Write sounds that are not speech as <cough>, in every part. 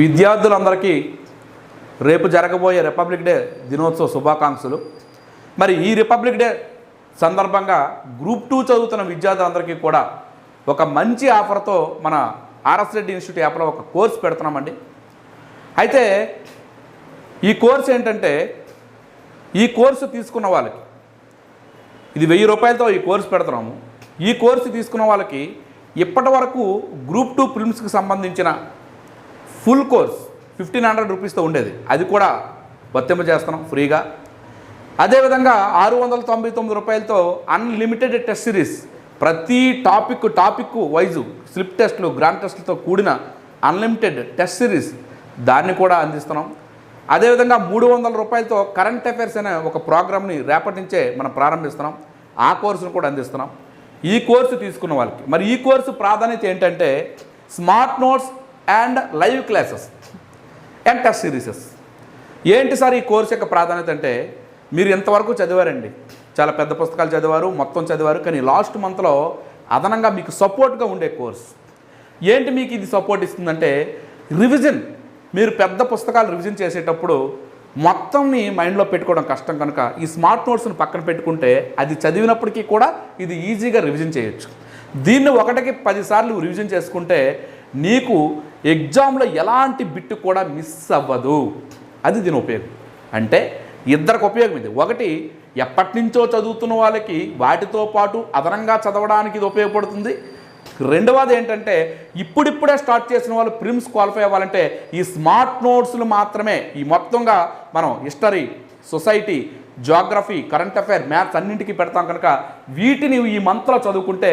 విద్యార్థులందరికీ రేపు జరగబోయే రిపబ్లిక్ డే దినోత్సవ శుభాకాంక్షలు. మరి ఈ రిపబ్లిక్ డే సందర్భంగా గ్రూప్ టూ చదువుతున్న విద్యార్థులందరికీ కూడా ఒక మంచి ఆఫర్తో మన ఆర్ఎస్ రెడ్డి ఇన్స్టిట్యూట్ యాప్లో ఒక కోర్స్ పెడుతున్నామండి. అయితే ఈ కోర్స్ ఏంటంటే ఈ కోర్సు తీసుకున్న వాళ్ళకి ఇది వెయ్యి రూపాయలతో ఈ కోర్సు పెడుతున్నాము. ఈ కోర్సు తీసుకున్న వాళ్ళకి ఇప్పటి వరకు గ్రూప్ టూ ఫిల్మ్స్కి సంబంధించిన ఫుల్ కోర్స్ ఫిఫ్టీన్ హండ్రెడ్ రూపీస్తో ఉండేది. అది కూడా వర్తింప చేస్తున్నాం ఫ్రీగా. అదేవిధంగా ఆరు వందల తొంభై తొమ్మిది రూపాయలతో అన్లిమిటెడ్ టెస్ట్ సిరీస్ ప్రతి టాపిక్ టాపిక్ వైజు స్లిప్ టెస్ట్లు గ్రాండ్ టెస్ట్లతో కూడిన అన్లిమిటెడ్ టెస్ట్ సిరీస్ దాన్ని కూడా అందిస్తున్నాం. అదేవిధంగా మూడు వందల రూపాయలతో కరెంట్ అఫైర్స్ అనే ఒక ప్రోగ్రామ్ని రేపటి నుంచే మనం ప్రారంభిస్తున్నాం. ఆ కోర్సును కూడా అందిస్తున్నాం. ఈ కోర్సు తీసుకున్న వాళ్ళకి. మరి ఈ కోర్సు ప్రాధాన్యత ఏంటంటే smart notes and live classes and test series. ఏంటి సార్ ఈ కోర్స్ యొక్క ప్రాధాన్యత అంటే మీరు ఇంతవరకు చదివారండి. చాలా పెద్ద పుస్తకాలు చదివారు మొత్తం చదివారు కానీ లాస్ట్ మంత్లో అదనంగా మీకు సపోర్ట్గా ఉండే కోర్స్. ఏంటి మీకు ఇది సపోర్ట్ ఇస్తుందంటే రివిజన్. మీరు పెద్ద పుస్తకాలు రివిజన్ చేసేటప్పుడు మొత్తంని మైండ్లో పెట్టుకోవడం కష్టం కనుక ఈ స్మార్ట్ నోట్స్ని పక్కన పెట్టుకుంటే అది చదివినప్పటికీ కూడా ఇది ఈజీగా రివిజన్ చేయొచ్చు. దీన్ని ఒకటికి పదిసార్లు రివిజన్ చేసుకుంటే నీకు ఎగ్జామ్లో ఎలాంటి బిట్టు కూడా మిస్ అవ్వదు. అది దీని ఉపయోగం. అంటే ఇద్దరికి ఉపయోగం ఇది ఒకటి ఎప్పటి నుంచో చదువుతున్న వాళ్ళకి వాటితో పాటు అదనంగా చదవడానికి ఇది ఉపయోగపడుతుంది. రెండవది ఏంటంటే ఇప్పుడిప్పుడే స్టార్ట్ చేసిన వాళ్ళు ప్రిమ్స్ క్వాలిఫై అవ్వాలంటే ఈ స్మార్ట్ నోట్స్లు మాత్రమే ఈ మొత్తంగా మనం history society geography current affair maths అన్నింటికి పెడతాం కనుక వీటిని ఈ మంత్లో చదువుకుంటే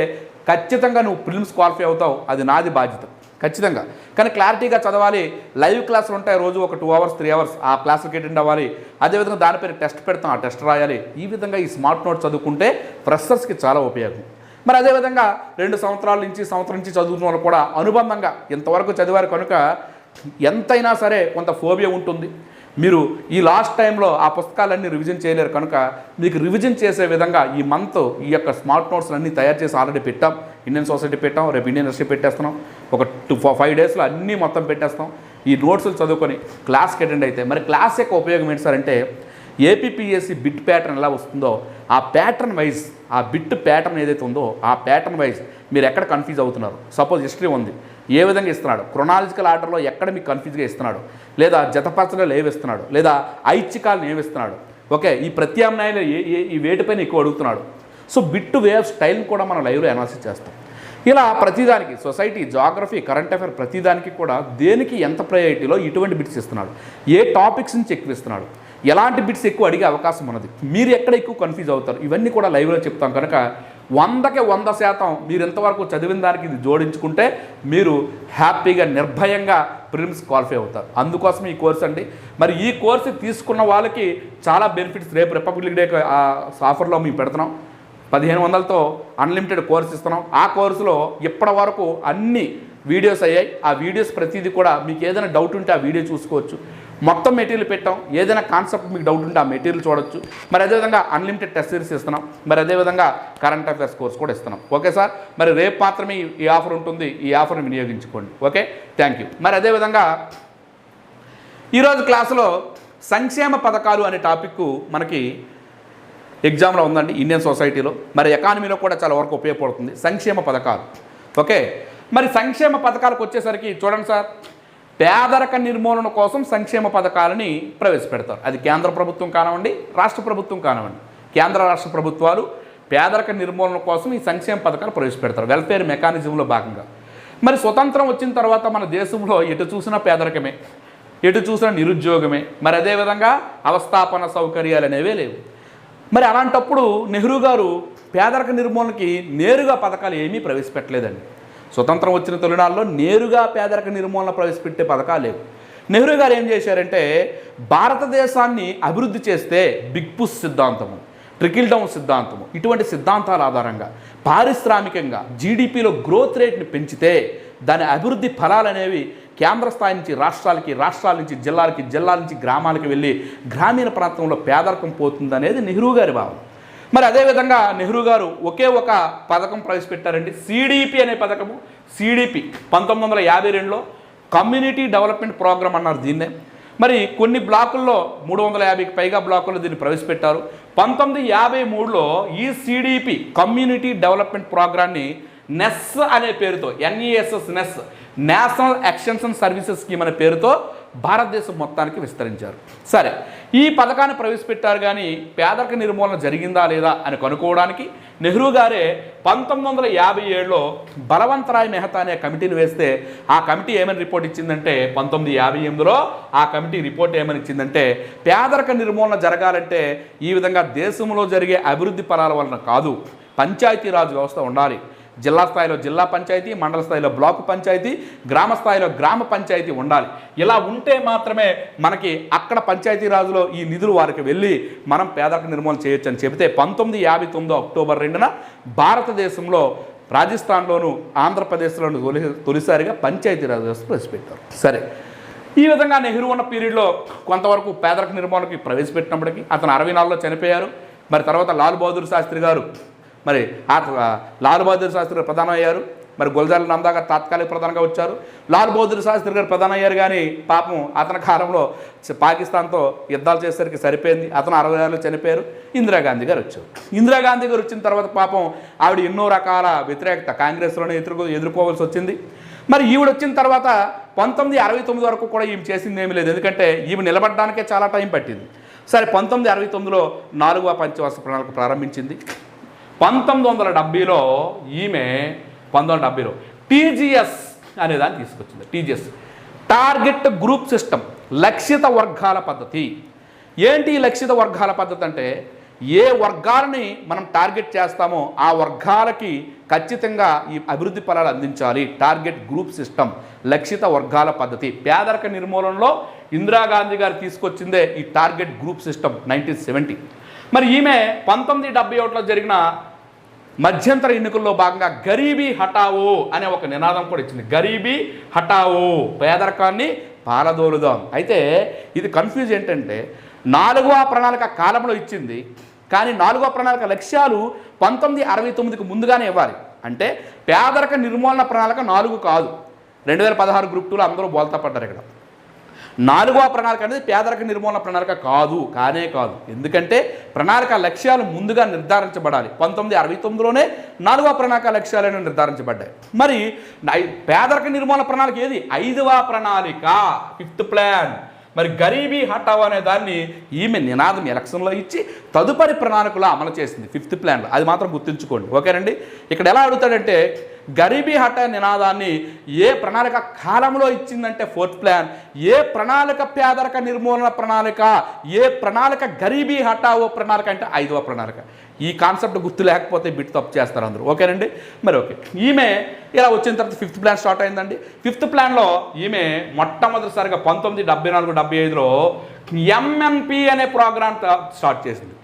ఖచ్చితంగా నువ్వు ప్రిలిమ్స్ క్వాలిఫై అవుతావు. అది నాది బాధ్యత. ఖచ్చితంగా. కానీ క్లారిటీగా చదవాలి. లైవ్ క్లాసులు ఉంటాయి రోజు ఒక టూ అవర్స్ త్రీ అవర్స్. ఆ క్లాసులకి అటెండ్ అవ్వాలి. అదేవిధంగా దానిపైన టెస్ట్ పెడతాం. ఆ టెస్ట్ రాయాలి. ఈ విధంగా ఈ స్మార్ట్ నోట్ చదువుకుంటే ఫ్రెషర్స్కి చాలా ఉపయోగం. మరి అదేవిధంగా రెండు సంవత్సరాల నుంచి సంవత్సరం నుంచి చదువుతున్న వాళ్ళు కూడా అనుబంధంగా ఇంతవరకు చదివారు కనుక ఎంతైనా సరే కొంత ఫోబియా ఉంటుంది. మీరు ఈ లాస్ట్ టైంలో ఆ పుస్తకాలన్నీ రివిజన్ చేయలేరు కనుక మీకు రివిజన్ చేసే విధంగా ఈ మంత్ ఈ యొక్క స్మార్ట్ నోట్స్ అన్నీ తయారు చేసి ఆల్రెడీ పెట్టాం. ఇండియన్ సొసైటీ పెట్టాం. రేపు ఇండియన్ యూనివర్సిటీ పెట్టేస్తున్నాం. ఒక టూ ఫైవ్ డేస్లో అన్నీ మొత్తం పెట్టేస్తాం. ఈ నోట్స్లు చదువుకొని క్లాస్కి అటెండ్ అయితే మరి క్లాస్ యొక్క ఉపయోగం ఏంటి సార్ అంటే ఏపీపీఎస్సి బిట్ ప్యాటర్న్ ఎలా వస్తుందో ఆ ప్యాటర్న్ వైజ్ ఆ బిట్ ప్యాటర్న్ ఏదైతే ఉందో ఆ ప్యాటర్న్ వైజ్ మీరు ఎక్కడ కన్ఫ్యూజ్ అవుతున్నారు? సపోజ్ హిస్టరీ ఉంది. ఏ విధంగా ఇస్తున్నాడు? క్రొనాలజికల్ ఆర్డర్లో ఎక్కడ మీకు కన్ఫ్యూజ్గా ఇస్తున్నాడు? లేదా జతపరచడాలు ఏమిస్తున్నాడు లేదా ఐచ్ఛికాలను ఏమిస్తున్నాడు ఓకే ఈ ప్రత్యామ్నాయాలు ఏ ఈ వేటిపైన ఎక్కువ అడుగుతున్నాడు. సో బిట్ వేవ్ స్టైల్ని కూడా మనం లైవ్లో అనాలిసిస్ చేస్తాం. ఇలా ప్రతిదానికి సొసైటీ జాగ్రఫీ కరెంట్ అఫైర్ ప్రతిదానికి కూడా దేనికి ఎంత ప్రయారిటీలో ఇటువంటి బిట్స్ ఇస్తున్నాడు? ఏ టాపిక్స్ నుంచి ఎక్కువ ఇస్తున్నాడు? ఎలాంటి బిట్స్ ఎక్కువ అడిగే అవకాశం ఉన్నది? మీరు ఎక్కడ ఎక్కువ కన్ఫ్యూజ్ అవుతారు? ఇవన్నీ కూడా లైవ్లో చెప్తాం కనుక వందకి వంద శాతం మీరు ఇంతవరకు చదివిన దానికి ఇది జోడించుకుంటే మీరు హ్యాపీగా నిర్భయంగా ప్రిలిమ్స్ క్వాలిఫై అవుతారు. అందుకోసం ఈ కోర్స్ అండి. మరి ఈ కోర్సు తీసుకున్న వాళ్ళకి చాలా బెనిఫిట్స్ రేపు రిపబ్లిక్ డే ఆఫర్లో మేము పెడుతున్నాం. పదిహేను వందలతో అన్లిమిటెడ్ కోర్స్ ఇస్తున్నాం. ఆ కోర్సులో ఇప్పటి వరకు అన్ని వీడియోస్ అయ్యాయి. ఆ వీడియోస్ ప్రతిదీ కూడా మీకు ఏదైనా డౌట్ ఉంటే ఆ వీడియో చూసుకోవచ్చు. మొత్తం మెటీరియల్ పెట్టాం. ఏదైనా కాన్సెప్ట్ మీకు డౌట్ ఉంటే ఆ మెటీరియల్ చూడొచ్చు. మరి అదేవిధంగా అన్లిమిటెడ్ టెస్ట్ సిరీస్ ఇస్తున్నాం. మరి అదేవిధంగా కరెంట్ అఫైర్స్ కోర్స్ కూడా ఇస్తున్నాం. ఓకే సార్ మరి రేపు మాత్రమే ఈ- ఆఫర్ ఉంటుంది. ఈ ఆఫర్ని వినియోగించుకోండి. ఓకే థ్యాంక్ యూ మరి అదేవిధంగా ఈరోజు క్లాసులో సంక్షేమ పథకాలు అనే టాపిక్ మనకి ఎగ్జామ్లో ఉందండి. ఇండియన్ సొసైటీలో మరి ఎకానమీలో కూడా చాలా వరకు ఉపయోగపడుతుంది. సంక్షేమ పథకాలు. ఓకే మరి సంక్షేమ పథకాలకు వచ్చేసరికి చూడండి సార్ పేదరిక నిర్మూలన కోసం సంక్షేమ పథకాలని ప్రవేశపెడతారు. అది కేంద్ర ప్రభుత్వం కానివ్వండి రాష్ట్ర ప్రభుత్వం కానివ్వండి. కేంద్ర రాష్ట్ర ప్రభుత్వాలు పేదరిక నిర్మూలన కోసం ఈ సంక్షేమ పథకాలు ప్రవేశపెడతారు. వెల్ఫేర్ మెకానిజంలో భాగంగా. మరి స్వతంత్రం వచ్చిన తర్వాత మన దేశంలో ఎటు చూసినా పేదరికమే ఎటు చూసినా నిరుద్యోగమే మరి అదేవిధంగా అవస్థాపన సౌకర్యాలు అనేవే లేవు. మరి అలాంటప్పుడు నెహ్రూ గారు పేదరిక నిర్మూలనకి నేరుగా పథకాలు ఏమీ ప్రవేశపెట్టలేదండి. స్వతంత్రం వచ్చిన తొలినాల్లో నేరుగా పేదరిక నిర్మూలన ప్రవేశపెట్టే పథకాలు లేవు. నెహ్రూ గారు ఏం చేశారంటే భారతదేశాన్ని అభివృద్ధి చేస్తే బిగ్ పుష్ సిద్ధాంతము ట్రికిల్ డౌన్ సిద్ధాంతము ఇటువంటి సిద్ధాంతాల ఆధారంగా పారిశ్రామికంగా జీడిపిలో గ్రోత్ రేట్ని పెంచితే దాని అభివృద్ధి ఫలాలు అనేవి కేంద్ర స్థాయి నుంచి రాష్ట్రాలకి రాష్ట్రాల నుంచి జిల్లాలకి జిల్లాల నుంచి గ్రామాలకి వెళ్ళి గ్రామీణ ప్రాంతంలో పేదరికం పోతుందనేది నెహ్రూ గారి భావం మరి అదేవిధంగా నెహ్రూ గారు ఒకే ఒక పథకం ప్రవేశపెట్టారండి. సిడిపి అనే పథకము. సిడిపి పంతొమ్మిది వందల యాభై రెండులో కమ్యూనిటీ డెవలప్మెంట్ ప్రోగ్రామ్ అన్నారు దీన్నే. మరి కొన్ని బ్లాకుల్లో మూడు వందల యాభైకి పైగా బ్లాకుల్లో దీన్ని ప్రవేశపెట్టారు. పంతొమ్మిది యాభై మూడులో ఈ సిడిపి కమ్యూనిటీ డెవలప్మెంట్ ప్రోగ్రాన్ని నెస్ అనే పేరుతో NESS NES national extension services scheme అనే పేరుతో భారతదేశం మొత్తానికి విస్తరించారు. సరే ఈ పథకాన్ని ప్రవేశపెట్టారు కానీ పేదరిక నిర్మూలన జరిగిందా లేదా అని కనుక్కోవడానికి నెహ్రూ గారే పంతొమ్మిది వందల యాభై ఏడులో బలవంతరాయ్ మెహతా అనే కమిటీని వేస్తే ఆ కమిటీ ఏమని రిపోర్ట్ ఇచ్చిందంటే పంతొమ్మిది యాభై ఎనిమిదిలో ఆ కమిటీ రిపోర్ట్ ఏమని ఇచ్చిందంటే పేదరిక నిర్మూలన జరగాలంటే ఈ విధంగా దేశంలో జరిగే అభివృద్ధి ఫలాల వలన కాదు పంచాయతీరాజ్ వ్యవస్థ ఉండాలి. జిల్లా స్థాయిలో జిల్లా పంచాయతీ మండల స్థాయిలో బ్లాక్ పంచాయతీ గ్రామ స్థాయిలో గ్రామ పంచాయతీ ఉండాలి. ఇలా ఉంటే మాత్రమే మనకి అక్కడ పంచాయతీరాజులో ఈ నిధులు వారికి వెళ్ళి మనం పేదరిక నిర్మూలన చేయొచ్చు అని చెబితే పంతొమ్మిది యాభై తొమ్మిదో అక్టోబర్ రెండున భారతదేశంలో రాజస్థాన్లోను ఆంధ్రప్రదేశ్లోను తొలి తొలిసారిగా పంచాయతీరాజ్ వ్యవస్థ ప్రవేశపెట్టారు. సరే. ఈ విధంగా నెహ్రూ ఉన్న పీరియడ్లో కొంతవరకు పేదరిక నిర్మూలనకి ప్రవేశపెట్టినప్పటికీ అతను అరవై నాలుగులో చనిపోయారు. మరి తర్వాత లాల్ బహదూర్ శాస్త్రి గారు మరి ఆ లాల్ బహదూర్ శాస్త్రి గారు ప్రధానం అయ్యారు. మరి గుల్జాల నందా గారు తాత్కాలిక ప్రధానంగా వచ్చారు. లాల్ బహదూర్ శాస్త్రి గారు ప్రధాన అయ్యారు కానీ పాపం అతని కాలంలో పాకిస్తాన్తో యుద్ధాలు చేసేసరికి సరిపోయింది. అతను అరవై ఏళ్ళు చనిపోయారు. ఇందిరాగాంధీ గారు వచ్చారు. ఇందిరాగాంధీ గారు వచ్చిన తర్వాత పాపం ఆవిడ ఎన్నో రకాల వ్యతిరేకత కాంగ్రెస్లోనే ఎదుర్కో ఎదుర్కోవాల్సి వచ్చింది. మరి ఈవిడ వచ్చిన తర్వాత పంతొమ్మిది అరవై తొమ్మిది వరకు కూడా ఈమె చేసింది ఏమీ లేదు. ఎందుకంటే ఈమె నిలబడడానికే చాలా టైం పట్టింది. సరే పంతొమ్మిది అరవై తొమ్మిదిలో నాలుగవ పంచవర్ష ప్రణాళిక ప్రారంభించింది. పంతొమ్మిది వందల డెబ్బైలో ఈమె పంతొమ్మిది వందల డెబ్బైలో టీజీఎస్ అనే దాన్ని తీసుకొచ్చింది టీజీఎస్. టార్గెట్ గ్రూప్ సిస్టమ్ లక్షిత వర్గాల పద్ధతి. ఏంటి ఈ లక్షిత వర్గాల పద్ధతి అంటే ఏ వర్గాలని మనం టార్గెట్ చేస్తామో ఆ వర్గాలకి ఖచ్చితంగా ఈ అభివృద్ధి ఫలాలు అందించాలి. టార్గెట్ గ్రూప్ సిస్టమ్ లక్షిత వర్గాల పద్ధతి. పేదరిక నిర్మూలనలో ఇందిరాగాంధీ గారు తీసుకొచ్చిందే ఈ target group system nineteen seventy. మరి ఈమె పంతొమ్మిది డెబ్బై ఒకటిలో జరిగిన మధ్యంతర ఎన్నికల్లో భాగంగా గరీబీ హఠావో అనే ఒక నినాదం కూడా ఇచ్చింది. గరీబీ హటావో పేదరికాన్ని పారదోలుదాం. అయితే ఇది కన్ఫ్యూజ్ ఏంటంటే నాలుగవ ప్రణాళిక కాలంలో ఇచ్చింది కానీ నాలుగవ ప్రణాళిక లక్ష్యాలు పంతొమ్మిది అరవై తొమ్మిదికి ముందుగానే ఇవ్వాలి. అంటే పేదరిక నిర్మూలన ప్రణాళిక నాలుగు కాదు. రెండు వేల పదహారు గ్రూప్ టూలో అందరూ బోల్తా పడ్డారు ఇక్కడ. నాలుగవ ప్రణాళిక అనేది పేదరిక నిర్మూలన ప్రణాళిక కాదు కానే కాదు. ఎందుకంటే ప్రణాళిక లక్ష్యాలు ముందుగా నిర్ధారించబడాలి. పంతొమ్మిది అరవై తొమ్మిదిలోనే నాలుగవ ప్రణాళిక లక్ష్యాలను నిర్ధారించబడ్డాయి. మరి పేదరిక నిర్మూలన ప్రణాళిక ఏది? ఐదవ ప్రణాళిక ఫిఫ్త్ ప్లాన్. మరి గరీబీ హటావ్ అనే దాన్ని ఈమె నినాదం ఎలక్షన్లో ఇచ్చి తదుపరి ప్రణాళికలో అమలు చేసింది ఫిఫ్త్ ప్లాన్లో. అది మాత్రం గుర్తుంచుకోండి ఓకేనండి? ఇక్కడ ఎలా అడుగుతాడంటే గరీబీ హఠా నినాదాన్ని ఏ ప్రణాళిక కాలంలో ఇచ్చిందంటే ఫోర్త్ ప్లాన్ ఏ ప్రణాళిక పేదరిక నిర్మూలన ప్రణాళిక ఏ ప్రణాళిక గరీబీ హఠావో ప్రణాళిక అంటే ఐదవ ప్రణాళిక. ఈ కాన్సెప్ట్ గుర్తు లేకపోతే బిట్ తప్పు చేస్తారు అందరూ. ఓకేనండి? మరి ఓకే. ఈమె ఇలా వచ్చిన తర్వాత ఫిఫ్త్ ప్లాన్ స్టార్ట్ అయిందండి. ఫిఫ్త్ ప్లాన్లో ఈమె మొట్టమొదటిసారిగా పంతొమ్మిది డెబ్బై నాలుగు డెబ్బై ఐదులో ఎంఎంపి అనే ప్రోగ్రామ్ స్టార్ట్ చేసింది.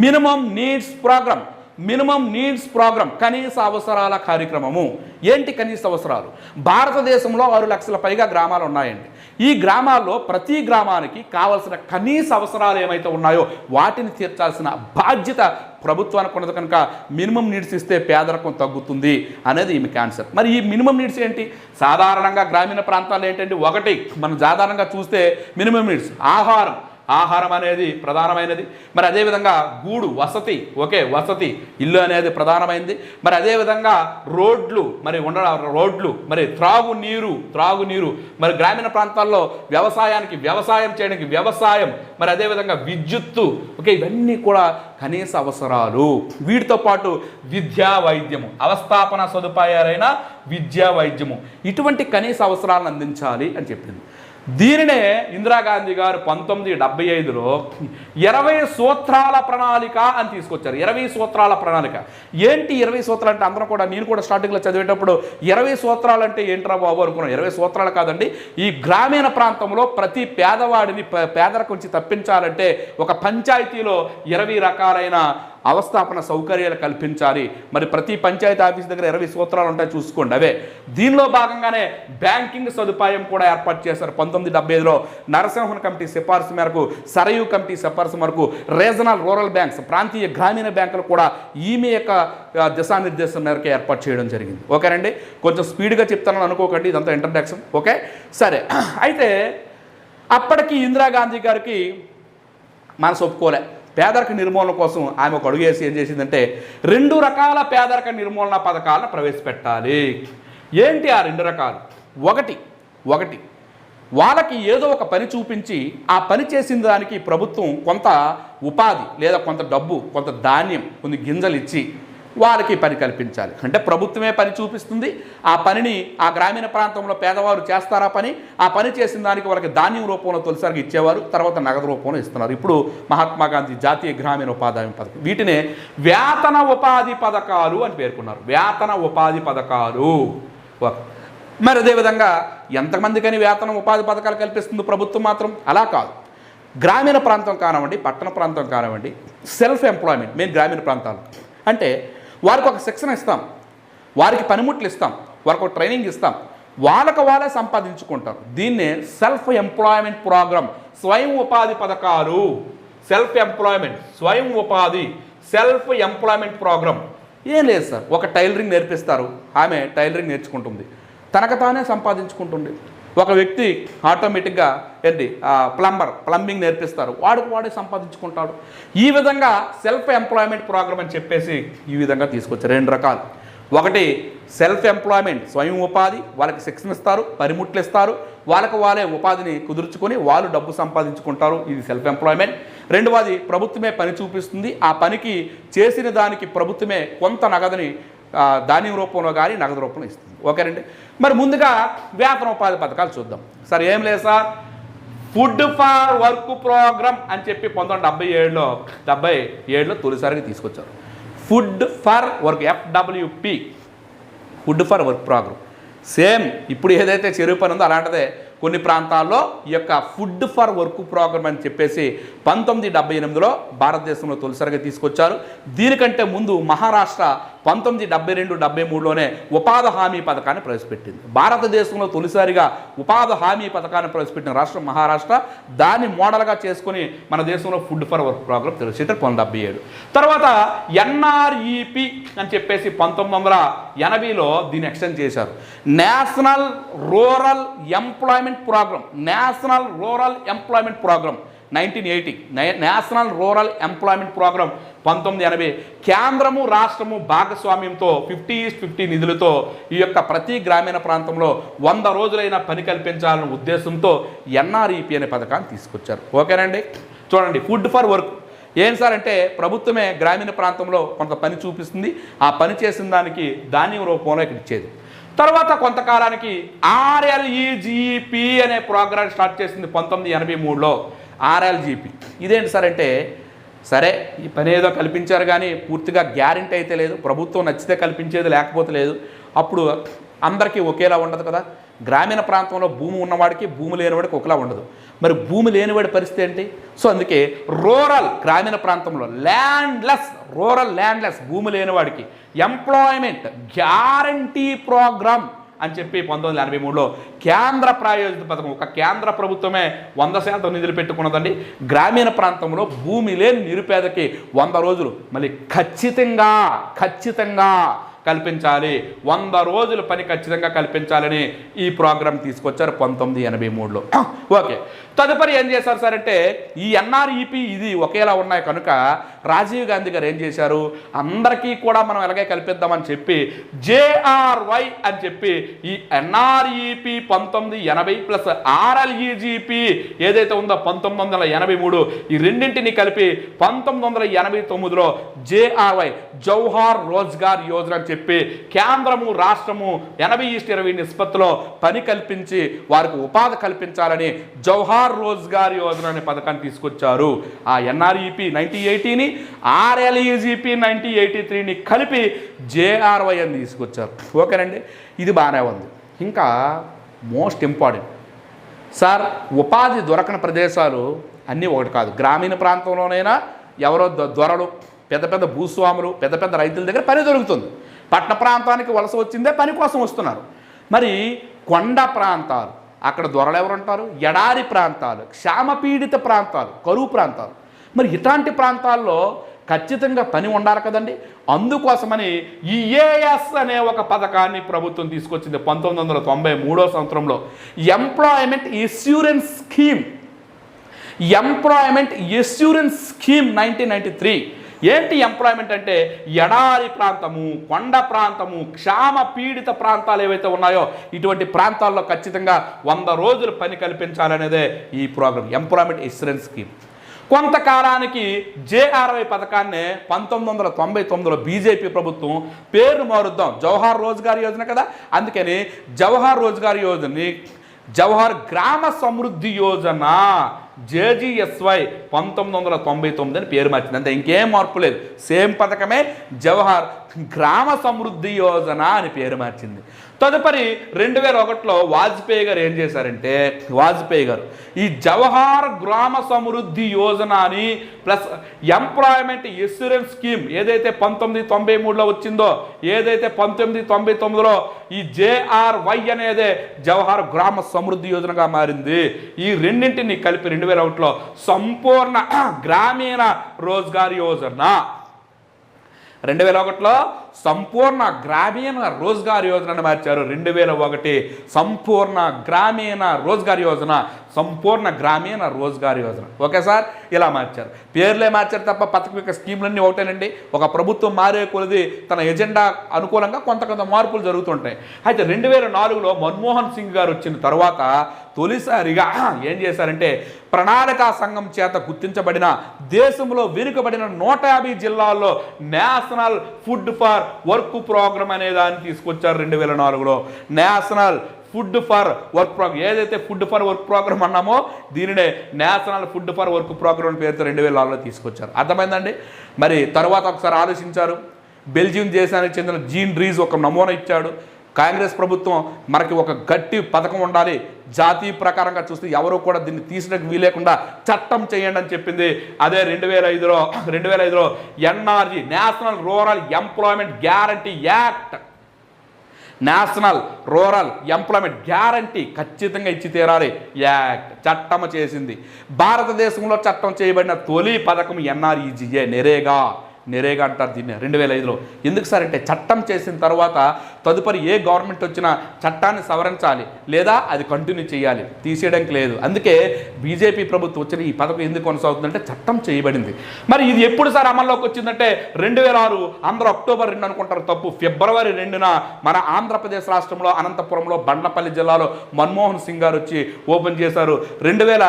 Minimum needs programme minimum needs programme కనీస అవసరాల కార్యక్రమము. ఏంటి కనీస అవసరాలు? భారతదేశంలో ఆరు లక్షల పైగా గ్రామాలు ఉన్నాయండి. ఈ గ్రామాల్లో ప్రతి గ్రామానికి కావలసిన కనీస అవసరాలు ఏమైతే ఉన్నాయో వాటిని తీర్చాల్సిన బాధ్యత ప్రభుత్వానికి ఉన్నది కనుక మినిమం నీడ్స్ ఇస్తే పేదరికం తగ్గుతుంది అనేది ఈమె క్యాన్సర్ మరి ఈ మినిమం నీడ్స్ ఏంటి? సాధారణంగా గ్రామీణ ప్రాంతాలు ఏంటంటే ఒకటి మనం సాధారణంగా చూస్తే మినిమం నీడ్స్ ఆహారం. ఆహారం అనేది ప్రధానమైనది. మరి అదేవిధంగా గూడు వసతి ఓకే వసతి ఇల్లు అనేది ప్రధానమైనది మరి అదేవిధంగా రోడ్లు మరి ఉండ రోడ్లు మరి త్రాగునీరు త్రాగునీరు మరి గ్రామీణ ప్రాంతాల్లో వ్యవసాయానికి వ్యవసాయం చేయడానికి వ్యవసాయం మరి అదేవిధంగా విద్యుత్తు ఓకే ఇవన్నీ కూడా కనీస అవసరాలు. వీటితో పాటు విద్యా వైద్యము అవస్థాపన సదుపాయాలైన విద్యా వైద్యము. ఇటువంటి కనీస అవసరాలను అందించాలి అని చెప్పింది. దీనినే ఇందిరాగాంధీ గారు పంతొమ్మిది డెబ్బై ఐదులో ఇరవై సూత్రాల ప్రణాళిక అని తీసుకొచ్చారు. ఇరవై సూత్రాల ప్రణాళిక. ఏంటి ఇరవై సూత్రాలు అంటే అందరం కూడా నేను కూడా స్టార్టింగ్లో చదివేటప్పుడు ఇరవై సూత్రాలు అంటే ఏంట్రా బాబు అనుకున్నాను ఇరవై సూత్రాలు కాదండి. ఈ గ్రామీణ ప్రాంతంలో ప్రతి పేదవాడిని ప- నుంచి తప్పించాలంటే ఒక పంచాయతీలో ఇరవై రకాలైన అవస్థాపన సౌకర్యాలు కల్పించాలి. మరి ప్రతి పంచాయతీ ఆఫీస్ దగ్గర ఇరవై సూత్రాలు ఉంటాయి చూసుకోండి. అవే. దీనిలో భాగంగానే బ్యాంకింగ్ సదుపాయం కూడా ఏర్పాటు చేశారు. పంతొమ్మిది డెబ్బై ఐదులో నరసింహన్ కమిటీ సిఫార్సు మేరకు సరయు కమిటీ సిఫార్సు మేరకు రీజనల్ రూరల్ బ్యాంక్స్ ప్రాంతీయ గ్రామీణ బ్యాంకులు కూడా ఈమె యొక్క దిశానిర్దేశం మేరకు ఏర్పాటు చేయడం జరిగింది. ఓకేనండి కొంచెం స్పీడ్గా చెప్తానని అనుకోకండి. ఇదంతా ఇంట్రడక్షన్. ఓకే? సరే. అయితే అప్పటికి ఇందిరాగాంధీ గారికి మనసు ఒప్పుకోలే. పేదరిక నిర్మూలన కోసం ఆమె ఒక అడుగేసి ఏం చేసిందంటే రెండు రకాల పేదరిక నిర్మూలన పథకాలను ప్రవేశపెట్టాలి. ఏంటి ఆ రెండు రకాలు? ఒకటి ఒకటి వాళ్ళకి ఏదో ఒక పని చూపించి ఆ పని చేసిన దానికి ప్రభుత్వం కొంత ఉపాధి లేదా కొంత డబ్బు కొంత ధాన్యం కొన్ని గింజలు ఇచ్చి వాళ్ళకి పని కల్పించాలి. అంటే ప్రభుత్వమే పని చూపిస్తుంది. ఆ పనిని ఆ గ్రామీణ ప్రాంతంలో పేదవారు చేస్తారా పని? ఆ పని చేసిన దానికి వాళ్ళకి ధాన్యం రూపంలో తొలిసారిగా ఇచ్చేవారు తర్వాత నగదు రూపంలో ఇస్తున్నారు. ఇప్పుడు మహాత్మా గాంధీ జాతీయ గ్రామీణ ఉపాధి పథకం. వీటినే వేతన ఉపాధి పథకాలు అని పేర్కొన్నారు. వేతన ఉపాధి పథకాలు. మరి అదేవిధంగా ఎంతమందికని వేతన ఉపాధి పథకాలు కల్పిస్తుంది ప్రభుత్వం మాత్రం? అలా కాదు. గ్రామీణ ప్రాంతం కానివ్వండి పట్టణ ప్రాంతం కానివ్వండి సెల్ఫ్ ఎంప్లాయ్మెంట్ మెయిన్ గ్రామీణ ప్రాంతాలు. అంటే వారికి ఒక శిక్షణ ఇస్తాం. వారికి పనిముట్లు ఇస్తాం. వారికి ఒక ట్రైనింగ్ ఇస్తాం. వాళ్ళకు వాళ్ళే సంపాదించుకుంటారు. దీన్నే సెల్ఫ్ ఎంప్లాయ్మెంట్ ప్రోగ్రామ్ స్వయం ఉపాధి పథకాలు. సెల్ఫ్ ఎంప్లాయ్మెంట్ స్వయం ఉపాధి సెల్ఫ్ ఎంప్లాయ్మెంట్ ప్రోగ్రామ్ ఏం లేదు సార్. ఒక టైలరింగ్ నేర్పిస్తారు. ఆమె టైలరింగ్ నేర్చుకుంటుంది. తనకు తానే సంపాదించుకుంటుంది. ఒక వ్యక్తి ఆటోమేటిక్గా ఏంటి ప్లంబర్ ప్లంబింగ్ నేర్పిస్తారు. వాడికి వాడే సంపాదించుకుంటాడు. ఈ విధంగా సెల్ఫ్ ఎంప్లాయ్మెంట్ ప్రోగ్రామ్ అని చెప్పేసి ఈ విధంగా తీసుకొచ్చారు. రెండు రకాలు. ఒకటి సెల్ఫ్ ఎంప్లాయ్మెంట్ స్వయం ఉపాధి వాళ్ళకి శిక్షణ ఇస్తారు పనిముట్లు ఇస్తారు వాళ్ళకి వాళ్ళే ఉపాధిని కుదుర్చుకొని వాళ్ళు డబ్బు సంపాదించుకుంటారు. ఇది సెల్ఫ్ ఎంప్లాయ్మెంట్ రెండవది ప్రభుత్వమే పని చూపిస్తుంది. ఆ పనికి చేసిన దానికి ప్రభుత్వమే కొంత నగదుని ధాన్యం రూపంలో కానీ నగదు రూపంలో ఇస్తుంది. ఓకేనండి మరి ముందుగా వేతన ఉపాధి పథకాలు చూద్దాం. సార్ ఏం లేదు sir. Food for work programme అని చెప్పి పంతొమ్మిది డెబ్బై ఏడులో డెబ్బై ఏడులో తొలిసారిగా తీసుకొచ్చారు. Food for work FWP. Food for work programme. Same ఇప్పుడు ఏదైతే చెరువు పని ఉందో అలాంటిదే కొన్ని ప్రాంతాల్లో ఈ యొక్క ఫుడ్ ఫర్ వర్క్ ప్రోగ్రామ్ అని చెప్పేసి పంతొమ్మిది డెబ్బై ఎనిమిదిలో భారతదేశంలో తొలిసారిగా తీసుకొచ్చారు. దీనికంటే ముందు మహారాష్ట్ర పంతొమ్మిది డెబ్బై రెండు డెబ్బై మూడులోనే ఉపాధి హామీ పథకాన్ని ప్రవేశపెట్టింది. భారతదేశంలో తొలిసారిగా ఉపాధి హామీ పథకాన్ని ప్రవేశపెట్టిన రాష్ట్రం మహారాష్ట్ర. దాన్ని మోడల్గా చేసుకొని మన దేశంలో ఫుడ్ ఫర్ వర్క్ ప్రోగ్రామ్ తెలిసింటే పంతొమ్మిది డెబ్బై ఏడు. తర్వాత ఎన్ఆర్ఈపి అని చెప్పేసి పంతొమ్మిది వందల ఎనభైలో దీన్ని ఎక్స్టెండ్ చేశారు. National rural employment programme national rural employment programme nineteen eighty national rural employment programme పంతొమ్మిది ఎనభై. కేంద్రము రాష్ట్రము భాగస్వామ్యంతో ఫిఫ్టీ ఈస్ట్ ఫిఫ్టీ నిధులతో ఈ యొక్క ప్రతి గ్రామీణ ప్రాంతంలో వంద రోజులైన పని కల్పించాలనే ఉద్దేశంతో ఎన్ఆర్ఈపి అనే పథకాన్ని తీసుకొచ్చారు. ఓకేనండి? చూడండి ఫుడ్ ఫర్ వర్క్ ఏం సార్ అంటే ప్రభుత్వమే గ్రామీణ ప్రాంతంలో కొంత పని చూపిస్తుంది. ఆ పని చేసిన దానికి ధాన్యం రూపంలో ఇక్కడ ఇచ్చేది. తర్వాత కొంతకాలానికి ఆర్ఎల్ఈజీపీ అనే ప్రోగ్రాం స్టార్ట్ చేసింది పంతొమ్మిది ఎనభై మూడులో. ఆర్ఎల్జీపీ. ఇదేంటి సార్ అంటే సరే ఈ పని ఏదో కల్పించారు కానీ పూర్తిగా గ్యారంటీ అయితే లేదు ప్రభుత్వం నచ్చితే కల్పించేది లేకపోతే లేదు. అప్పుడు అందరికీ ఒకేలా ఉండదు కదా? గ్రామీణ ప్రాంతంలో భూమి ఉన్నవాడికి భూమి లేనివాడికి ఒకలా ఉండదు. మరి భూమి లేనివాడి పరిస్థితి ఏంటి? సో అందుకే రూరల్ గ్రామీణ ప్రాంతంలో ల్యాండ్లెస్ రూరల్ ల్యాండ్లెస్ భూమి లేనివాడికి ఎంప్లాయ్మెంట్ గ్యారంటీ ప్రోగ్రామ్ అని చెప్పి పంతొమ్మిది వందల ఎనభై మూడులో కేంద్ర ప్రాయోజిత పథకం ఒక కేంద్ర ప్రభుత్వమే వంద శాతం నిధులు పెట్టుకున్నదండి. గ్రామీణ ప్రాంతంలో భూమి లేని నిరుపేదకి వంద రోజులు. మళ్ళీ ఖచ్చితంగా ఖచ్చితంగా కల్పించాలి. వంద రోజుల పని ఖచ్చితంగా కల్పించాలని ఈ ప్రోగ్రాం తీసుకొచ్చారు పంతొమ్మిది ఎనభై మూడులో. ఓకే. తదుపరి ఏం చేశారు సార్ అంటే ఈ ఎన్ఆర్ఈపి ఇది ఒకేలా ఉన్నాయి కనుక రాజీవ్ గాంధీ గారు ఏం చేశారు? అందరికీ కూడా మనం ఎలాగే కల్పిద్దామని చెప్పి జేఆర్వై అని చెప్పి ఈ ఎన్ఆర్ఈపి పంతొమ్మిది ఎనభై ప్లస్ ఆర్ఎల్ఈజిపి ఏదైతే ఉందో పంతొమ్మిది వందల ఎనభై మూడు ఈ రెండింటిని కలిపి పంతొమ్మిది వందల ఎనభై తొమ్మిదిలో జేఆర్వై జౌహార్ రోజ్గార్ యోజన అని చెప్పి కేంద్రము రాష్ట్రము ఎనభై ఈస్ట్ ఇరవై నిష్పత్తిలో పని కల్పించి వారికి ఉపాధి కల్పించాలని జవహార్ రోజ్గార్ యోజన అనే పథకాన్ని తీసుకొచ్చారు. ఆ ఎన్ఆర్ఈపి నైన్టీ ఎయిటీని ఆర్ఎల్ఈజిపి నైన్టీ ఎయిటీ త్రీని కలిపి జేఆర్వై అని తీసుకొచ్చారు. ఓకేనండి? ఇది బాగానే ఉంది. ఇంకా మోస్ట్ ఇంపార్టెంట్. సార్ ఉపాధి దొరకని ప్రదేశాలు అన్నీ ఒకటి కాదు. గ్రామీణ ప్రాంతంలోనైనా ఎవరో దొ- దొరలు పెద్ద పెద్ద భూస్వాములు పెద్ద పెద్ద రైతుల దగ్గర పని దొరుకుతుంది. పట్టణ ప్రాంతానికి వలస వచ్చిందే పని కోసం వస్తున్నారు. మరి కొండ ప్రాంతాలు అక్కడ దొరలు ఎవరు ఉంటారు ఎడారి ప్రాంతాలు క్షామపీడిత ప్రాంతాలు కరువు ప్రాంతాలు. మరి ఇట్లాంటి ప్రాంతాల్లో ఖచ్చితంగా పని ఉండాలి కదండి. అందుకోసమని ఈ ఏఎస్ అనే ఒక పథకాన్ని ప్రభుత్వం తీసుకొచ్చింది పంతొమ్మిది వందల తొంభై మూడో సంవత్సరంలో. Employment insurance scheme employment insurance scheme nineteen ninety three ఏంటి ఎంప్లాయ్మెంట్ అంటే ఎడారి ప్రాంతము కొండ ప్రాంతము క్షామ పీడిత ప్రాంతాలు ఏవైతే ఉన్నాయో ఇటువంటి ప్రాంతాల్లో ఖచ్చితంగా వంద రోజులు పని కల్పించాలనేదే ఈ ప్రోగ్రామ్ ఎంప్లాయ్మెంట్ ఇన్సూరెన్స్ స్కీమ్ కొంతకాలానికి జేఆర్వై పథకాన్ని పంతొమ్మిది వందల తొంభై తొమ్మిదిలో బీజేపీ ప్రభుత్వం పేరు మారుద్దాం. జవహర్ రోజ్గార్ యోజన కదా? అందుకని జవహర్ రోజ్గార్ యోజనని జవహర్ గ్రామ సమృద్ధి యోజన జేజీఎస్వై పంతొమ్మిది వందల తొంభై తొమ్మిది అని పేరు మార్చింది. అంతే ఇంకేం మార్పు లేదు. సేమ్ పథకమే జవహర్ గ్రామ సమృద్ధి యోజన అని పేరు మార్చింది. తదుపరి రెండు వేల ఒకటిలో వాజ్పేయి గారు ఏం చేశారంటే వాజ్పేయి గారు ఈ జవహార్ గ్రామ సమృద్ధి యోజన అని ప్లస్ ఎంప్లాయ్మెంట్ ఇన్సూరెన్స్ స్కీమ్ ఏదైతే పంతొమ్మిది తొంభై మూడులో వచ్చిందో ఏదైతే పంతొమ్మిది తొంభై తొమ్మిదిలో ఈ జేఆర్వై అనేదే జవహర్ గ్రామ సమృద్ధి యోజనగా మారింది. ఈ రెండింటిని కలిపి రెండు వేల ఒకటిలో సంపూర్ణ <clears throat> గ్రామీణ రోజ్గార్ యోజన. రెండు వేల ఒకటిలో సంపూర్ణ గ్రామీణ రోజ్గార్ యోజనను మార్చారు. రెండు వేల ఒకటి సంపూర్ణ గ్రామీణ రోజ్గార్ యోజన సంపూర్ణ గ్రామీణ రోజ్గార్ యోజన. Okay sir? ఇలా మార్చారు. పేర్లే మార్చారు తప్ప పథకం యొక్క స్కీమ్లన్నీ ఒకటేనండి. ఒక ప్రభుత్వం మారే కొలది తన ఎజెండా అనుకూలంగా కొంత కొంత మార్పులు జరుగుతుంటాయి. అయితే రెండు వేల నాలుగులో మన్మోహన్ సింగ్ గారు వచ్చిన తర్వాత తొలిసారిగా <clears throat> ఏం చేశారంటే ప్రణాళికా సంఘం చేత గుర్తించబడిన దేశంలో వెనుకబడిన నూట యాభై జిల్లాల్లో national food for work programme అనే దాన్ని తీసుకొచ్చారు రెండు వేల నాలుగులో. National food for work programme ఏదైతే ఫుడ్ ఫర్ వర్క్ ప్రోగ్రామ్ అన్నామో దీనినే national food for work programme అని పేరుతో రెండు వేల నాలుగులో తీసుకొచ్చారు. అర్థమైందండి? మరి తర్వాత ఒకసారి ఆలోచించారు. బెల్జియం దేశానికి చెందిన జీన్ రీజ్ ఒక నమూనా ఇచ్చాడు. కాంగ్రెస్ ప్రభుత్వం మనకి ఒక గట్టి పథకం ఉండాలి. జాతీయ ప్రకారంగా చూస్తే ఎవరు కూడా దీన్ని తీసినకు వీలేకుండా చట్టం చేయండి అని చెప్పింది. అదే రెండు వేల ఐదులో రెండు వేల ఐదులో NRG national rural employment guarantee act. National rural employment guarantee ఖచ్చితంగా ఇచ్చి తీరాలి. యాక్ట్ చట్టం చేసింది. భారతదేశంలో చట్టం చేయబడిన తొలి పథకం ఎన్ఆర్ఈజీఏ నెరేగా నెరేగా అంటారు దీన్ని రెండు వేల ఐదులో ఎందుకు సార్ అంటే చట్టం చేసిన తర్వాత తదుపరి ఏ గవర్నమెంట్ వచ్చినా చట్టాన్ని సవరించాలి లేదా అది కంటిన్యూ చేయాలి. తీసేయడానికి లేదు. అందుకే బీజేపీ ప్రభుత్వం వచ్చిన ఈ పథకం ఎందుకు కొనసాగుతుందంటే చట్టం చేయబడింది. మరి ఇది ఎప్పుడు సార్ అమల్లోకి వచ్చిందంటే రెండు వేల ఆరు అందరూ అక్టోబర్ రెండు అనుకుంటారు తప్పు. ఫిబ్రవరి రెండున మన ఆంధ్రప్రదేశ్ రాష్ట్రంలో అనంతపురంలో బండపల్లి జిల్లాలో మన్మోహన్ సింగ్ గారు వచ్చి ఓపెన్ చేశారు. రెండు వేల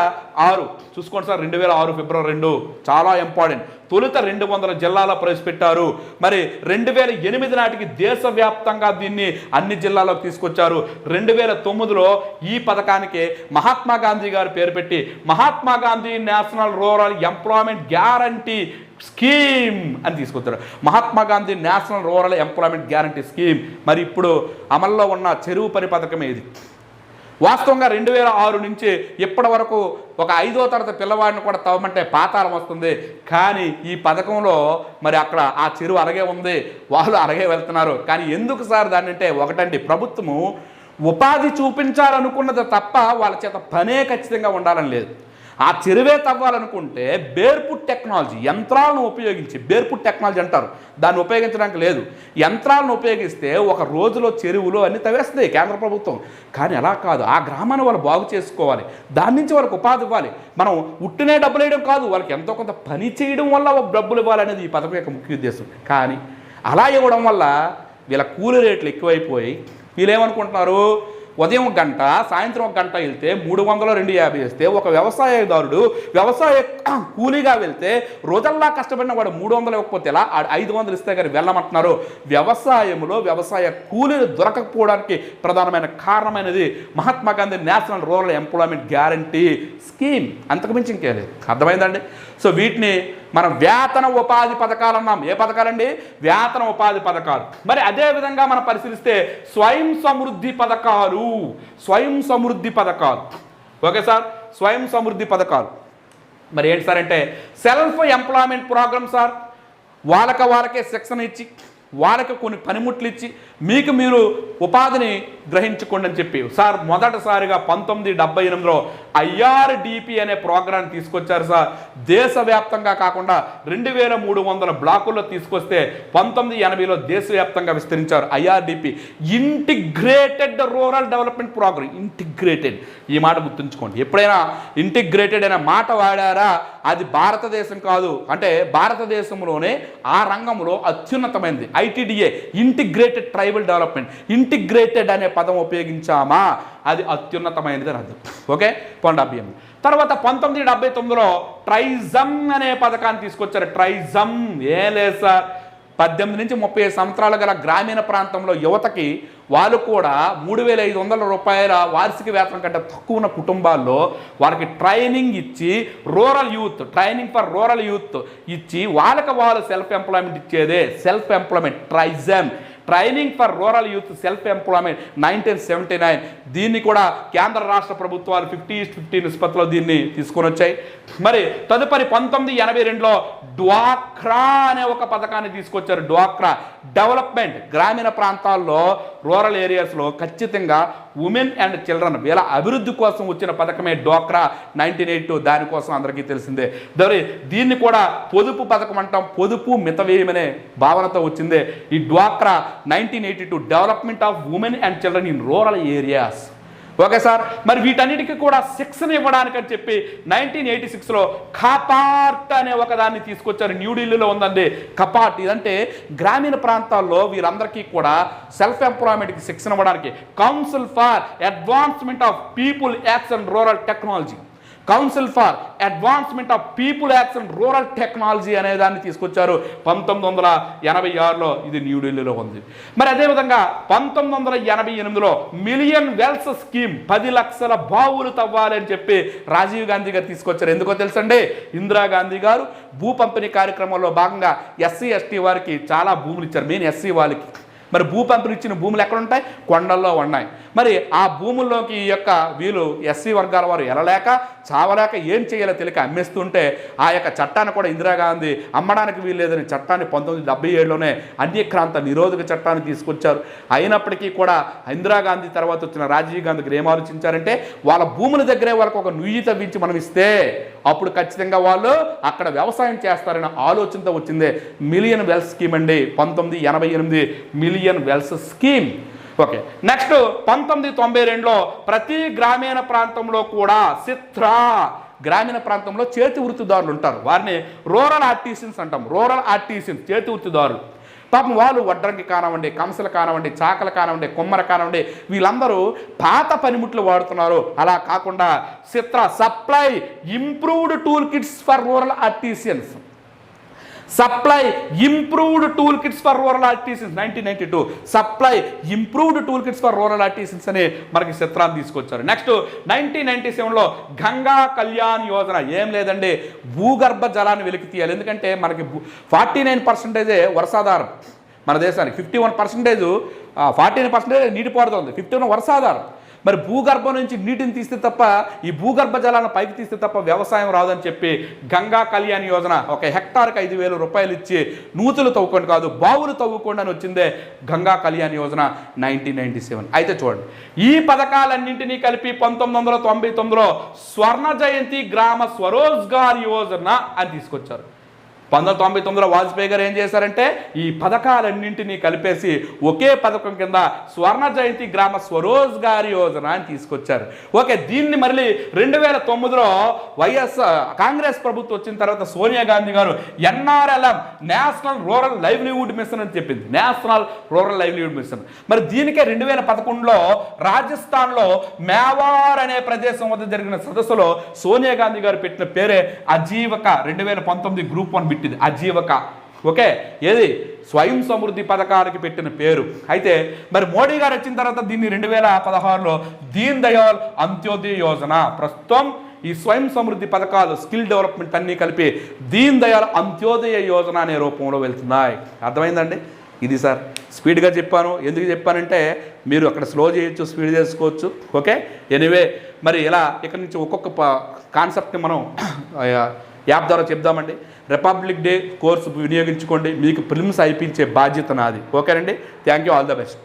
ఆరు చూసుకోండి సార్ రెండు వేల ఆరు ఫిబ్రవరి రెండు చాలా ఇంపార్టెంట్ తొలుత రెండు వందల జిల్లాలో ప్రవేశపెట్టారు. మరి రెండు వేల ఎనిమిది నాటికి దేశవ్యాప్తంగా దీన్ని అన్ని జిల్లాలకు తీసుకొచ్చారు. రెండు వేల తొమ్మిదిలో ఈ పథకానికి మహాత్మా గాంధీ గారు పేరు పెట్టి Mahatma Gandhi national rural employment guarantee scheme అని తీసుకొచ్చారు. Mahatma Gandhi national rural employment guarantee scheme. మరి ఇప్పుడు అమల్లో ఉన్న చెరువు పని పథకమే ఇది వాస్తవంగా రెండు వేల ఆరు నుంచి ఇప్పటి వరకు ఒక ఐదో తరగతి పిల్లవాడిని కూడా తవ్వమంటే పాతాళం వస్తుంది. కానీ ఈ పథకంలో మరి అక్కడ ఆ చెరువు అలాగే ఉంది వాళ్ళు అలాగే వెళ్తున్నారు. కానీ ఎందుకు సార్ దాన్ని అంటే ఒకటండి ప్రభుత్వము ఉపాధి చూపించాలనుకున్నది తప్ప వాళ్ళ చేత పనే ఖచ్చితంగా ఉండాలని లేదు. ఆ చెరువే తవ్వాలనుకుంటే బేర్పుట్ టెక్నాలజీ యంత్రాలను ఉపయోగించి బేర్పుట్ టెక్నాలజీ అంటారు. దాన్ని ఉపయోగించడానికి లేదు. యంత్రాలను ఉపయోగిస్తే ఒక రోజులో చెరువులో అన్ని తవ్వేస్తుంది కేంద్ర ప్రభుత్వం. కానీ అలా కాదు. ఆ గ్రామాన్ని వాళ్ళు బాగు చేసుకోవాలి. దాని నుంచి వాళ్ళకి ఉపాధి ఇవ్వాలి. మనం ఉట్టినే డబ్బులు వేయడం కాదు. వాళ్ళకి ఎంతో కొంత పని చేయడం వల్ల డబ్బులు ఇవ్వాలనేది ఈ పథకం యొక్క ముఖ్య ఉద్దేశం. కానీ అలా ఇవ్వడం వల్ల వీళ్ళ కూలి రేట్లు ఎక్కువైపోయి వీళ్ళేమనుకుంటున్నారు ఉదయం గంట సాయంత్రం ఒక గంట వెళ్తే మూడు వందల రెండు యాభై వేస్తే ఒక వ్యవసాయదారుడు వ్యవసాయ <clears throat> కూలీగా వెళ్తే రోజల్లా కష్టపడిన వాడు మూడు వందలు ఇవ్వకపోతే ఎలా? ఐదు వందలు ఇస్తే కానీ వెళ్ళమంటున్నారు. వ్యవసాయంలో వ్యవసాయ కూలీలు దొరకకపోవడానికి ప్రధానమైన కారణమైనది Mahatma Gandhi national rural employment guarantee scheme. అంతకుమించి ఇంకేది అర్థమైందండి సో వీటిని మనం వేతన ఉపాధి పథకాలు అన్నాం. ఏ పథకాలండి? వేతన ఉపాధి పథకాలు. మరి అదే విధంగా మనం పరిశీలిస్తే స్వయం సమృద్ధి పథకాలు. స్వయం సమృద్ధి పథకాలు. Okay sir? స్వయం సమృద్ధి పథకాలు. మరి ఏంటి సార్ అంటే సెల్ఫ్ ఎంప్లాయ్మెంట్ ప్రోగ్రామ్ సార్. వాళ్ళకి వాళ్ళకే శిక్షణ ఇచ్చి వాళ్ళకి కొన్ని పనిముట్లు ఇచ్చి మీకు మీరు ఉపాధిని గ్రహించుకోండి అని చెప్పి. సార్ మొదటిసారిగా పంతొమ్మిది డెబ్బై ఎనిమిదిలో ఐఆర్డిపి అనే ప్రోగ్రాం తీసుకొచ్చారు సార్. దేశవ్యాప్తంగా కాకుండా రెండు వేల మూడు వందల బ్లాకుల్లో తీసుకొస్తే పంతొమ్మిది ఎనభైలో దేశవ్యాప్తంగా విస్తరించారు IRDP integrated rural development programme integrated. ఈ మాట గుర్తుంచుకోండి. ఎప్పుడైనా ఇంటిగ్రేటెడ్ అనే మాట వాడారా? అది భారతదేశం కాదు. అంటే భారతదేశంలోనే ఆ రంగంలో అత్యున్నతమైనది ITDA integrated tribal development. Integrated అనే పదం ఉపయోగించామా? అది అత్యున్నతమైనది అని అర్థం. ఓకే? పొండాభ్యం తర్వాత పంతొమ్మిది డెబ్బై తొమ్మిదిలో ట్రైజమ్ అనే పథకాన్ని తీసుకొచ్చారు. ట్రైజమ్ ఏ లేదు సార్. పద్దెనిమిది నుంచి ముప్పై సంవత్సరాలు గల గ్రామీణ ప్రాంతంలో యువతకి వాళ్ళు కూడా మూడు వేల ఐదు వందల రూపాయల వార్షిక వేతనం కంటే తక్కువ ఉన్న కుటుంబాల్లో వారికి ట్రైనింగ్ ఇచ్చి rural youth training for rural youth ఇచ్చి వాళ్ళకి వాళ్ళు self employment ఇచ్చేదే. Self employment. TRYSEM training for rural youth self employment nineteen seventy nine దీన్ని కూడా కేంద్ర రాష్ట్ర ప్రభుత్వాలు ఫిఫ్టీ ఈస్ట్ ఫిఫ్టీ నిష్పత్తిలో దీన్ని తీసుకొని వచ్చాయి. మరి తదుపరి పంతొమ్మిది ఎనభై రెండులో డ్వాక్రా అనే ఒక పథకాన్ని తీసుకొచ్చారు. డ్వాక్రా డెవలప్మెంట్ గ్రామీణ ప్రాంతాల్లో రూరల్ ఏరియాస్లో ఖచ్చితంగా ఉమెన్ అండ్ చిల్డ్రన్ వీళ్ళ అభివృద్ధి కోసం వచ్చిన పథకమే డ్వాక్రా నైన్టీన్ ఎయిట్ టూ. దానికోసం అందరికీ తెలిసిందే. దరి దీన్ని కూడా పొదుపు పథకం అంటాం. పొదుపు మితవ్యయమనే భావనతో వచ్చిందే. ఈ డ్వాక్రా nineteen eighty two development of women and children in rural areas. Okay sir మరి వీటన్నిటికీ కూడా శిక్షణ ఇవ్వడానికి అని చెప్పి నైన్టీన్ ఎయిటీ సిక్స్లో కపార్ట్ అనే ఒక దాన్ని తీసుకొచ్చారు న్యూఢిల్లీలో ఉందండి కపాట్ ఇదంటే గ్రామీణ ప్రాంతాల్లో వీరందరికీ కూడా సెల్ఫ్ ఎంప్లాయ్మెంట్కి శిక్షణ ఇవ్వడానికి council for advancement of people action and rural technology. Council for advancement of people action rural technology అనే దాన్ని తీసుకొచ్చారు. పంతొమ్మిది వందల ఎనభై ఆరులో ఇది న్యూఢిల్లీలో ఉంది. మరి అదేవిధంగా పంతొమ్మిది వందల ఎనభై ఎనిమిదిలో మిలియన్ వెల్స్ స్కీమ్ పది లక్షల బావులు తవ్వాలి అని చెప్పి రాజీవ్ గాంధీ గారు తీసుకొచ్చారు. ఎందుకో తెలుసండి? ఇందిరాగాంధీ గారు భూ పంపిణీ కార్యక్రమంలో భాగంగా ఎస్సీ ఎస్టీ వారికి చాలా భూములు ఇచ్చారు. మెయిన్ ఎస్సీ వాళ్ళకి. మరి భూ పంపిణీ ఇచ్చిన భూములు ఎక్కడ ఉంటాయి కొండల్లో ఉన్నాయి. మరి ఆ భూముల్లోకి ఈ యొక్క వీళ్ళు ఎస్సీ వర్గాల వారు ఎలలేక చావలేక ఏం చేయాలో తెలియక అమ్మేస్తుంటే ఆ యొక్క చట్టాన్ని కూడా ఇందిరాగాంధీ అమ్మడానికి వీల్లేదని చట్టాన్ని పంతొమ్మిది డెబ్బై ఏడులోనే అన్యక్రాంత నిరోధక చట్టాన్ని తీసుకొచ్చారు. అయినప్పటికీ కూడా ఇందిరాగాంధీ తర్వాత వచ్చిన రాజీవ్ గాంధీకి ఏం ఆలోచించారంటే వాళ్ళ భూముల దగ్గరే వాళ్ళకు ఒక నుయ్యి తవ్వించి మనం ఇస్తే అప్పుడు ఖచ్చితంగా వాళ్ళు అక్కడ వ్యవసాయం చేస్తారనే ఆలోచనతో వచ్చిందే. మిలియన్ వెల్త్ స్కీమ్ అండి. పంతొమ్మిది ఎనభై ఎనిమిది million wells scheme okay next పంతొమ్మిది తొంభై రెండులో ప్రతి గ్రామీణ ప్రాంతంలో కూడా సిత్రా గ్రామీణ ప్రాంతంలో చేతి వృత్తిదారులు ఉంటారు. వారిని రూరల్ ఆర్టీసిన్స్ అంటాం. రూరల్ ఆర్టీసిన్స్ చేతి వృత్తిదారులు. పాపం వాళ్ళు వడ్రంగి కానివ్వండి కంసలు కానివ్వండి చాకలు కానివ్వండి కొమ్మర కానివ్వండి వీళ్ళందరూ పాత పనిముట్లు వాడుతున్నారు. అలా కాకుండా చిత్ర supply improved tool kits for rural artisans supply improved tool kits for rural artisans nineteen ninety two supply improved tool kits for rural artisans అని మనకి చిత్రాన్ని తీసుకొచ్చారు. నెక్స్ట్ నైన్టీన్ నైన్టీ సెవెన్లో గంగా కళ్యాణ్ యోజన ఏం లేదండి? భూగర్భ జలాన్ని వెలికి తీయాలి. ఎందుకంటే మనకి ఫార్టీ నైన్ పర్సెంటేజే వర్షాధారం మన దేశానికి fifty one percentage forty nine percentage నీటిపారుదల ఉంది. ఫిఫ్టీ వన్ వర్షాధారం మరి భూగర్భం నుంచి నీటిని తీస్తే తప్ప ఈ భూగర్భ జలాలను పైకి తీస్తే తప్ప వ్యవసాయం రాదని చెప్పి గంగా కళ్యాణ్ యోజన ఒక హెక్టార్కి ఐదు వేల రూపాయలు ఇచ్చి నూతులు తవ్వుకోండి కాదు బావులు తవ్వుకోండి అని వచ్చిందే Ganga Kalyan Yojana nineteen ninety seven అయితే చూడండి ఈ పథకాలన్నింటినీ కలిపి పంతొమ్మిది వందల తొంభై తొమ్మిదిలో స్వర్ణ జయంతి గ్రామ స్వరోజ్గార్ యోజన అని తీసుకొచ్చారు. పంతొమ్మిది తొంభై తొమ్మిదిలో వాజ్పేయి గారు ఏం చేశారంటే ఈ పథకాలన్నింటినీ కలిపేసి ఒకే పథకం కింద స్వర్ణ జయంతి గ్రామ స్వరోజ్గార్ యోజన అని తీసుకొచ్చారు. ఓకే దీన్ని మళ్ళీ రెండు వేల తొమ్మిదిలో వైఎస్ కాంగ్రెస్ ప్రభుత్వం వచ్చిన తర్వాత సోనియా గాంధీ గారు NRLM national rural livelihood mission అని చెప్పింది. National rural livelihood mission. మరి దీనికే రెండు వేల పదకొండులో రాజస్థాన్లో మేవార్ అనే ప్రదేశం వద్ద జరిగిన సదస్సులో సోనియా గాంధీ గారు పెట్టిన పేరే అజీవక రెండు వేల పంతొమ్మిది గ్రూప్ వన్ పెట్టింది. అజీవక ఓకే? ఏది? స్వయం సమృద్ధి పథకానికి పెట్టిన పేరు. అయితే మరి మోడీ గారు వచ్చిన తర్వాత దీన్ని రెండు వేల పదహారులో దీన్ దయాల్ అంత్యోదయ యోజన ప్రస్తుతం ఈ స్వయం సమృద్ధి పథకాలు స్కిల్ డెవలప్మెంట్ అన్నీ కలిపి దీన్ దయాల్ అంత్యోదయ యోజన అనే రూపంలో వెళ్తున్నాయి. అర్థమైందండి? ఇది సార్ స్పీడ్గా చెప్పాను. ఎందుకు చెప్పానంటే మీరు అక్కడ స్లో చేయొచ్చు స్పీడ్ చేసుకోవచ్చు. ఓకే? ఎనీవే మరి ఇలా ఇక్కడ నుంచి ఒక్కొక్క కాన్సెప్ట్ని మనం యాప్ ద్వారా చెప్దామండి. రిపబ్లిక్ డే కోర్సు వినియోగించుకోండి. మీకు ఫిల్మ్స్ అయిపించే బాధ్యత నాది. ఓకేనండి thank you all the best